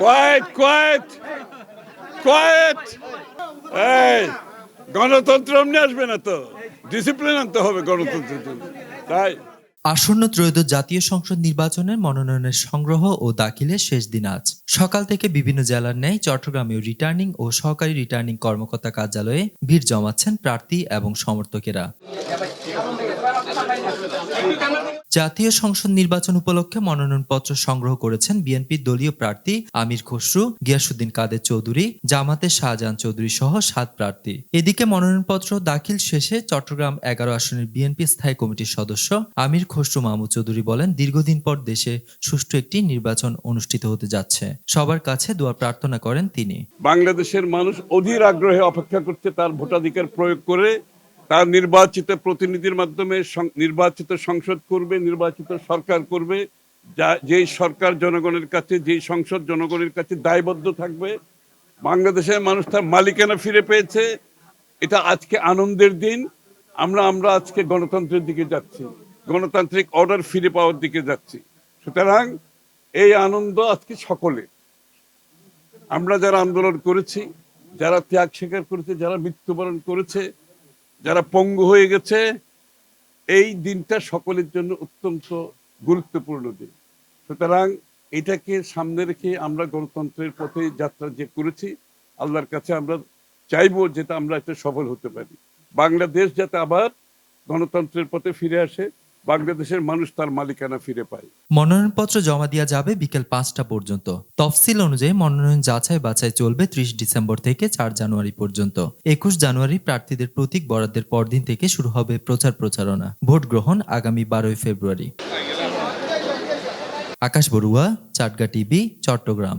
Coed coed coed এই গণতন্ত্র এমনি আসবে না তো? ডিসিপ্লিন আনতে হবে গণতন্ত্রের জন্য। তাই। আসন্ন ত্রয়োদশ জাতীয় সংসদ নির্বাচনের মনোনয়নের সংগ্রহ ও দাখিলের শেষ দিন আজ। সকাল থেকে বিভিন্ন জেলার ন্যায় চট্টগ্রামেও রিটার্নিং ও সহকারী রিটার্নিং কর্মকর্তা কার্যালয়ে ভিড় জমাচ্ছেন প্রার্থী এবং সমর্থকেরা। জাতীয় সংসদ নির্বাচন উপলক্ষে মনোনয়নপত্র সংগ্রহ করেছেন বিএনপির দলীয় প্রার্থী আমির খসরু গিয়াসুদ্দিন কাদের চৌধুরী জামাতের শাহজাহান চৌধুরী সহ সাত প্রার্থী। এদিকে মনোনয়নপত্র দাখিল শেষে চট্টগ্রাম এগারো আসনের বিএনপি স্থায়ী কমিটির সদস্য আমির খসরু মাহমুদ চৌধুরী বলেন, দীর্ঘদিন পর দেশে সুষ্ঠু একটি নির্বাচন অনুষ্ঠিত হতে যাচ্ছে। সবার কাছে দোয়া প্রার্থনা করেন তিনি। বাংলাদেশের মানুষ অধীর আগ্রহে অপেক্ষা করছে তার ভোটাধিকার প্রয়োগ করে তার নির্বাচিত প্রতিনিধির মাধ্যমে নির্বাচিত সংসদ করবে, নির্বাচিত সরকার করবে, যা, যেই সরকার জনগণের কাছে, যেই সংসদ জনগণের কাছে দায়বদ্ধ থাকবে, বাংলাদেশের মানুষ তার মালিকানা ফিরে পেয়েছে। এটা আজকে আনন্দের দিন। আমরা আমরা আজকে গণতন্ত্রের দিকে যাচ্ছি। গণতান্ত্রিক অর্ডার ফিরে পাওয়ার দিকে যাচ্ছি। সুতরাং এই আনন্দ আজকে সকলে। আমরা যারা আন্দোলন করেছি, যারা ত্যাগ স্বীকার করেছে, যারা মৃত্যুবরণ করেছে যারা পঙ্গু হয়ে গেছে, এই দিনটা সকলের জন্য অত্যন্ত গুরুত্বপূর্ণ দিন। সুতরাং এটাকে সামনে রেখে আমরা গণতন্ত্রের পথে যাত্রা যে করেছি, আল্লাহর কাছে আমরা চাইব যেটা আমরা এটা সফল হতে পারি। বাংলাদেশ যাতে আবার গণতন্ত্রের পথে ফিরে আসে বাংলাদেশের মানুষ তার মালিকানা ফিরে পায়। মনোনয়নপত্র জমা দেওয়া যাবে বিকেল পাঁচটা পর্যন্ত। তফসিল অনুযায়ী মনোনয়ন যাচাই বাছাই চলবে ত্রিশ ডিসেম্বর থেকে চার জানুয়ারি পর্যন্ত। একুশ জানুয়ারি প্রার্থীদের প্রতীক বরাদ্দের পরদিন থেকে শুরু হবে প্রচার প্রচারণা। ভোট গ্রহণ আগামী বারোই ফেব্রুয়ারি। আকাশ বড়ুয়া চাটগা টিভি, চট্টগ্রাম।